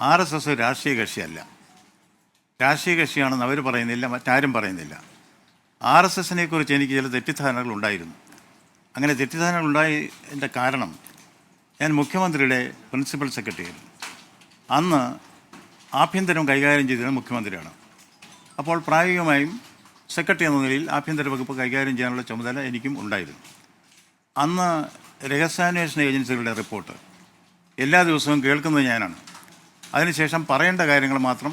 R S S രാഷ്ട്രീയ കക്ഷിയല്ല. രാഷ്ട്രീയ കക്ഷിയാണെന്ന് അവർ പറയുന്നില്ല മറ്റാരും പറയുന്നില്ല. ആർ എസ് എസിനെ കുറിച്ച് എനിക്ക് ചില തെറ്റിദ്ധാരണകൾ ഉണ്ടായിരുന്നു. അങ്ങനെ തെറ്റിദ്ധാരണകൾ ഉണ്ടായതിന്റെ കാരണം ഞാൻ മുഖ്യമന്ത്രിയുടെ പ്രിൻസിപ്പൽ സെക്രട്ടറിയായിരുന്നു അന്ന് ആഭ്യന്തരം കൈകാര്യം ചെയ്തിരുന്ന മുഖ്യമന്ത്രിയാണ്. അപ്പോൾ പ്രായോഗികമായും സെക്രട്ടറി എന്ന നിലയിൽ ആഭ്യന്തര വകുപ്പ് കൈകാര്യം ചെയ്യാനുള്ള ചുമതല എനിക്കും ഉണ്ടായിരുന്നു. അന്ന് രഹസ്യാന്വേഷണ ഏജൻസികളുടെ റിപ്പോർട്ട് എല്ലാ ദിവസവും കേൾക്കുന്നത് ഞാനാണ്. അതിനുശേഷം പറയേണ്ട കാര്യങ്ങൾ മാത്രം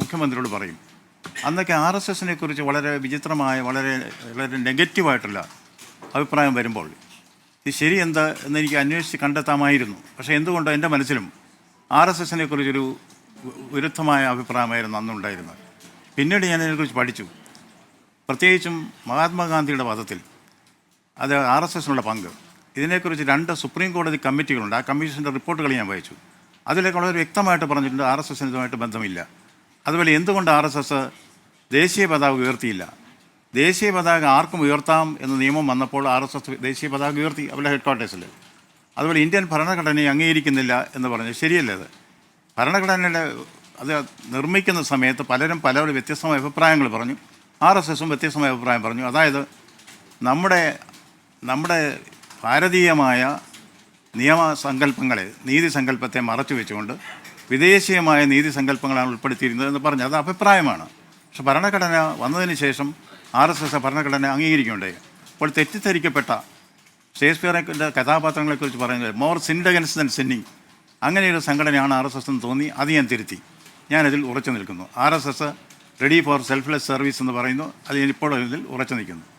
മുഖ്യമന്ത്രിയോട് പറയും. അന്നൊക്കെ ആർ എസ് എസിനെ കുറിച്ച് വളരെ വിചിത്രമായ വളരെ വളരെ നെഗറ്റീവായിട്ടുള്ള അഭിപ്രായം വരുമ്പോൾ ഇത് ശരി എന്താ എന്ന് എനിക്ക് അന്വേഷിച്ച് കണ്ടെത്താമായിരുന്നു. പക്ഷേ എന്തുകൊണ്ടോ എന്റെ മനസ്സിലും ആർ എസ് എസിനെ കുറിച്ചൊരു വിരുദ്ധമായ അഭിപ്രായമായിരുന്നു അന്നുണ്ടായിരുന്നത്. പിന്നീട് ഞാൻ ഇതിനെക്കുറിച്ച് പഠിച്ചു. പ്രത്യേകിച്ചും മഹാത്മാഗാന്ധിയുടെ വധത്തിൽ അത് ആർ എസ് എസിനുള്ള പങ്ക്. ഇതിനെക്കുറിച്ച് രണ്ട് സുപ്രീം കോടതി കമ്മിറ്റികളുണ്ട്. ആ കമ്മീഷന്റെ റിപ്പോർട്ടുകൾ ഞാൻ വായിച്ചു. അതിലൊക്കെ വളരെ വ്യക്തമായിട്ട് പറഞ്ഞിട്ടുണ്ട് ആർ എസ് എസിന് ഇതുമായിട്ട് ബന്ധമില്ല. അതുപോലെ എന്തുകൊണ്ട് ആർ എസ് എസ് ദേശീയ പതാക ഉയർത്തിയില്ല? ദേശീയ പതാക ആർക്കും ഉയർത്താം എന്ന നിയമം വന്നപ്പോൾ ആർ എസ് എസ് ദേശീയ പതാക ഉയർത്തി അവരുടെ ഹെഡ് ക്വാർട്ടേഴ്സിൽ അതുപോലെ ഇന്ത്യൻ ഭരണഘടനയെ അംഗീകരിക്കുന്നില്ല എന്ന് പറഞ്ഞു ശരിയല്ലേ അത്? ഭരണഘടനയുടെ അത് നിർമ്മിക്കുന്ന സമയത്ത് പലരും പലരും വ്യത്യസ്തമായ അഭിപ്രായങ്ങൾ പറഞ്ഞു. ആർ എസ് എസും വ്യത്യസ്തമായ അഭിപ്രായം പറഞ്ഞു. അതായത് നമ്മുടെ നമ്മുടെ ഭാരതീയമായ നിയമസങ്കല്പങ്ങളെ നീതി സങ്കല്പത്തെ മറച്ചു വെച്ചുകൊണ്ട് വിദേശീയമായ നീതി സങ്കല്പങ്ങളാണ് ഉൾപ്പെടുത്തിയിരുന്നത് എന്ന് പറഞ്ഞു അത് അഭിപ്രായമാണ്. പക്ഷെ ഭരണഘടന വന്നതിന് ശേഷം ആർ എസ് എസ് ഭരണഘടന അംഗീകരിക്കുകയുണ്ടായി. അപ്പോൾ തെറ്റിദ്ധരിക്കപ്പെട്ട ഷേക്സ്പിയറിന്റെ കഥാപാത്രങ്ങളെക്കുറിച്ച് പറയുന്നത് മോർ സിൻഡഗൻസ് ദൻ സിന്നിങ് അങ്ങനെയൊരു സംഘടനയാണ് ആർ എസ് എസ് എന്ന് തോന്നി. അത് ഞാൻ തിരുത്തി. ഞാനതിൽ ഉറച്ചു നിൽക്കുന്നു. R S S ready for selfless service എന്ന് പറയുന്നു. അത് ഇപ്പോൾ ഇതിൽ ഉറച്ചു നിൽക്കുന്നു.